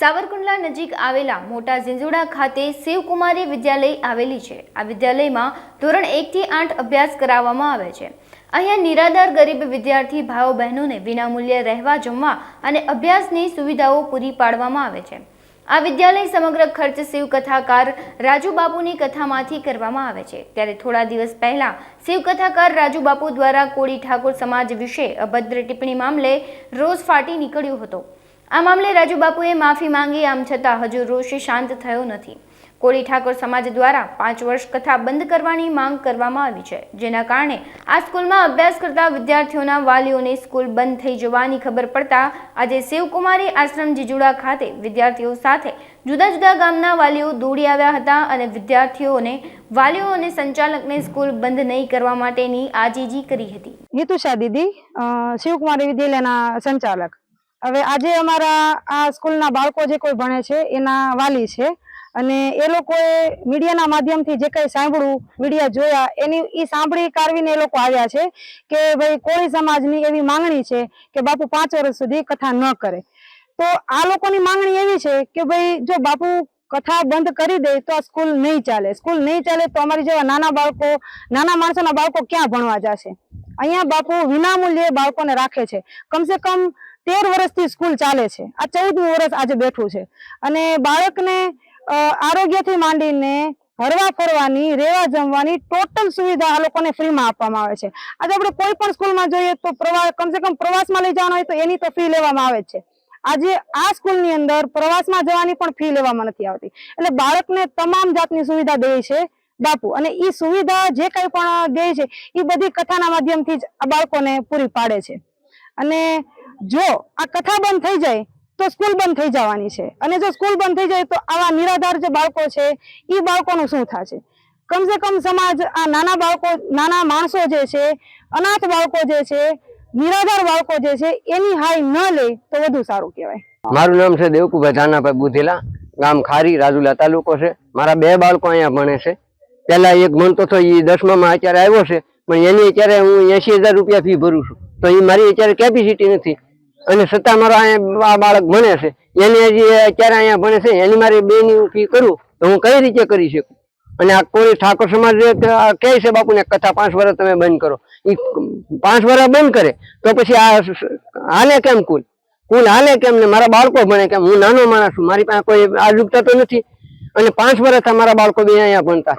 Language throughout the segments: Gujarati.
સાવરકુંડલા નજીક આવેલા મોટા ઝીંઝુડા ખાતે શિવકુમારી વિદ્યાલય આવેલી છે. આ વિદ્યાલયમાં ધોરણ એકથી આઠ અભ્યાસ કરાવવામાં આવે છે. અહીંયા નિરાધાર ગરીબ વિદ્યાર્થી ભાઈઓ બહેનોને વિનામૂલ્યે રહેવા, જમવા અને અભ્યાસની સુવિધાઓ પૂરી પાડવામાં આવે છે. આ વિદ્યાલય સમગ્ર ખર્ચ શિવકથાકાર રાજુ બાપુની કથામાંથી કરવામાં આવે છે. ત્યારે થોડા દિવસ પહેલા શિવકથાકાર રાજુ બાપુ દ્વારા કોળી ઠાકોર સમાજ વિશે અભદ્ર ટિપ્પણી મામલે રોષ ફાટી નીકળ્યો હતો. આ મામલે રાજુબાપુએ માફી માંગી, આમ છતાં હજુ રોષે શાંત થયો નથી. કોળી ઠાકોર સમાજ દ્વારા પાંચ વર્ષ કથા બંધ કરવાની માંગ કરવામાં આવી છે, જેના કારણે આ સ્કૂલમાં અભ્યાસ કરતા વિદ્યાર્થીઓના વાલીઓને સ્કૂલ બંધ થઈ જવાની ખબર પડતા આજે શિવકુમારી આશ્રમ જીજુડા ખાતે વિદ્યાર્થીઓ સાથે જુદા જુદા ગામના વાલીઓ દોડી આવ્યા હતા અને વિદ્યાર્થીઓને, વાલીઓ અને સંચાલકને સ્કૂલ બંધ નહીં કરવા માટેની આજીજી કરી હતી. નીતુષા દીદી શિવકુમારી વિદ્યાલયના સંચાલક. હવે આજે અમારા આ સ્કૂલના બાળકો જે કોઈ ભણે છે, એના વાલી છે. અને એ લોકોએ મીડિયાના માધ્યમથી જે કંઈ સાંભળ્યું મીડિયા જોયા, એની એ સાંભળી કારવીને એ લોકો આવ્યા છે કે ભાઈ કોળી સમાજની એવી માંગણી છે કે બાપુ પાંચ વર્ષ સુધી કથા ન કરે. તો આ લોકોની માંગણી એવી છે કે ભાઈ જો બાપુ કથા બંધ કરી દે તો આ સ્કૂલ નહીં ચાલે. સ્કૂલ નહીં ચાલે તો અમારી જેવા નાના બાળકો, નાના માણસોના બાળકો ક્યાં ભણવા જશે? અહીંયા બાપુ વિનામૂલ્યે બાળકોને રાખે છે. કમસે કમ તેર વર્ષથી સ્કૂલ ચાલે છે. આ ચૌદમું વર્ષ આજે બેઠું છે. અને બાળકને આરોગ્યથી માંડીને હરવા ફરવાની, રેવા જમવાની ટોટલ સુવિધા આ લોકોને ફ્રીમાં આપવામાં આવે છે. આજે આપણે કોઈ પણ સ્કૂલમાં જોઈએ તો પ્રવાસ કમસે કમ પ્રવાસમાં લઈ જવાનો હોય તો એની તો ફી લેવામાં આવે છે. આજે આ સ્કૂલની અંદર પ્રવાસમાં જવાની પણ ફી લેવામાં નથી આવતી. એટલે બાળકને તમામ જાતની સુવિધા દે છે બાપુ. અને એ સુવિધા જે કંઈ પણ દે છે એ બધી કથાના માધ્યમથી જ બાળકોને પૂરી પાડે છે. અને જો આ કથા બંધ થઈ જાય, તો સ્કૂલ બંધ થઈ જવાની છે. અને જો સ્કૂલ બંધ થઈ જાય, તો આવા નિરાધાર જે બાળકો છે એ બાળકોનું શું થશે? કમસે કમ સમાજ આ નાના બાળકો, નાના માણસો જે છે, અનાથ બાળકો જે છે, નિરાધાર બાળકો જે છે, એની હાઈ ન લે તો વધુ સારું કહેવાય. મારું નામ છે દેવકુભાઈ ધાનાભાઈ બુધેલા, ગામ ખારી, રાજુલા તાલુકો છે. મારા બે બાળકો અહીંયા ભણે છે. પહેલા એક ભણતો હતો એ દસમામાં અત્યારે આવ્યો છે. પણ એની અત્યારે હું એસી હજાર રૂપિયા ફી ભરું છું. તો એ મારી અત્યારે કેપેસિટી નથી. અને છતાં મારો અહીંયા આ બાળક ભણે છે. એને હજી અત્યારે અહીંયા ભણે છે. એની મારી બેની ફી કરું તો હું કઈ રીતે કરી શકું? અને આ કોઈ ઠાકોર સમાજ કહે છે બાપુને, કથા પાંચ વર્ષ તમે બંધ કરો. એ પાંચ વર્ષ બંધ કરે તો પછી આ હાલે કેમ કુલ? કુલ હાલે કેમ ને? મારા બાળકો ભણે કેમ? હું નાનો માણસ છું. મારી પાસે કોઈ આજુકતા તો નથી. અને પાંચ વર્ષ મારા બાળકો બી અહીંયા ભણતા.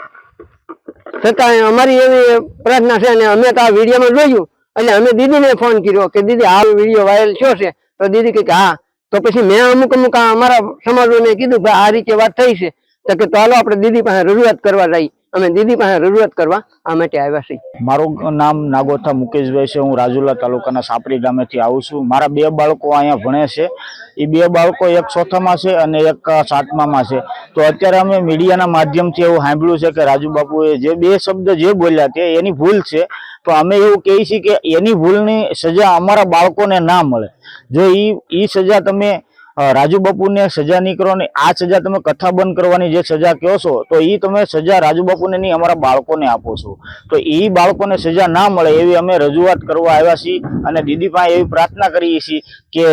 છતાં અમારી એવી પ્રાર્થના છે અને અમે તો આ વિડીયોમાં જોયું. એટલે અમે દીદીને ફોન કર્યો કે દીદી, આ વીડિયો વાયરલ થયો છે. તો દીદી કે, હા. તો પછી મેં અમુક અમુક અમારા સમાજોને કીધું કે આ રીતે વાત થઈ છે. તો કે, તો હાલો, આપણે દીદી પાસે રજૂઆત કરવા જઈએ. અમે દીદી પાસે રજૂઆત કરવા આ માટે આવ્યા છીએ. મારું નામ નાગોથા મુકેશભાઈ છે. હું રાજુલા તાલુકાના સાપરી ગામેથી આવું છું. મારા બે બાળકો અહીંયા ભણે છે. એ બે બાળકો એક ચોથામાં છે અને એક સાતમામાં છે. તો અત્યારે અમે મીડિયાના માધ્યમથી એવું સાંભળ્યું છે કે રાજુ બાપુએ જે બે શબ્દ જે બોલ્યા તે એની ભૂલ છે. તો અમે એવું કહીએ છીએ કે એની ભૂલની સજા અમારા બાળકોને ના મળે. જો એ સજા તમે રાજુ બાપુને સજા નહીં કરો આ સજા તમે કથા બંધ કરવાની જે સજા કહો છો, તો એ તમે સજા રાજુ બાપુને નહીં, અમારા બાળકોને આપો છો. તો એ બાળકોને સજા ના મળે એવી અમે રજૂઆત કરવા આવ્યા છીએ અને દીદી પાસે એવી પ્રાર્થના કરીએ છીએ કે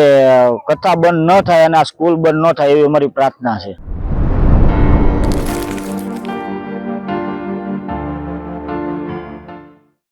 કથા બંધ ન થાય અને આ સ્કૂલ બંધ ન થાય એવી અમારી પ્રાર્થના છે.